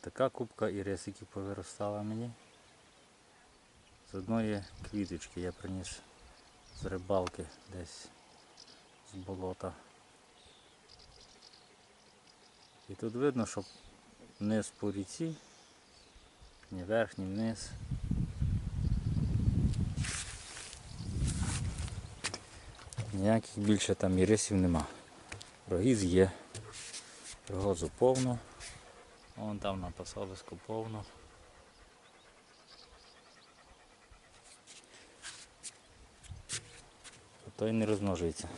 Така кубка ірисиків повиростала мені. З одної квіточки я приніс з рибалки десь з болота. І тут видно, що низ по ріці, ні верх, ні вниз. Ніяких більше там ірисів нема. Рогіз є. Рогозу повно. Вон там на пасовиску повно. То той не розмножується.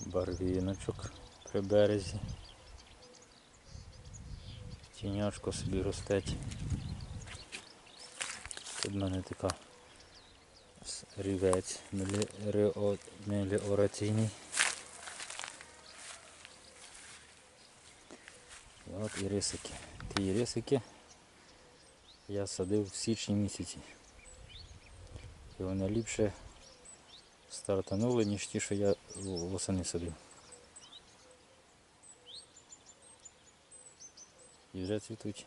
Барвіночок при березі. Тіньочко собі ростеть. Тут в мене така рівець меліо- меліораційний. І от ірисики. Ті ірисики я садив в січні місяці. І вони ліпше стартанули, ніж ті, що я восени садив. І вже цвітуть.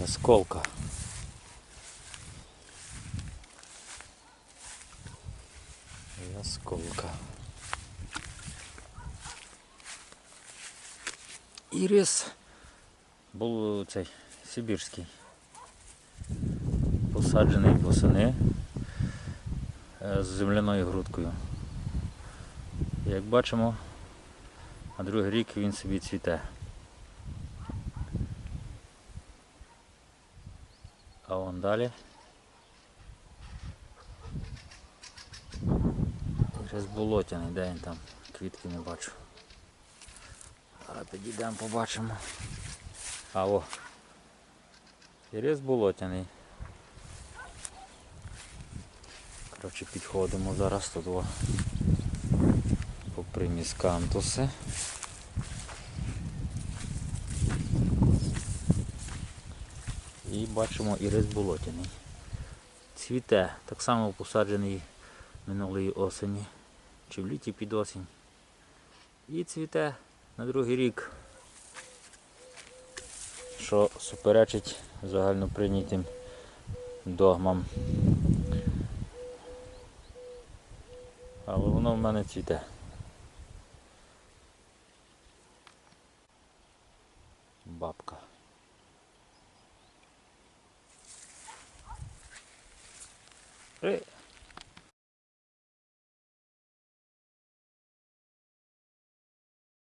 Ясколка. Ясколка. Ірис був цей сибірський. Посаджений восени е, з земляною грудкою. Як бачимо, на другий рік він собі цвіте. А вон далі. Через болотяний, де він там? Квітки не бачу. Зараз підійдемо, побачимо. А о. Ірис болотяний. Коротше, підходимо зараз тут о. Попри міскантуси. І бачимо ірис болотяний. Цвіте, так само посаджений минулої осені, чи в літі під осінь. І цвіте на другий рік, що суперечить загальноприйнятим догмам. Але воно в мене цвіте. Бабка. Ри.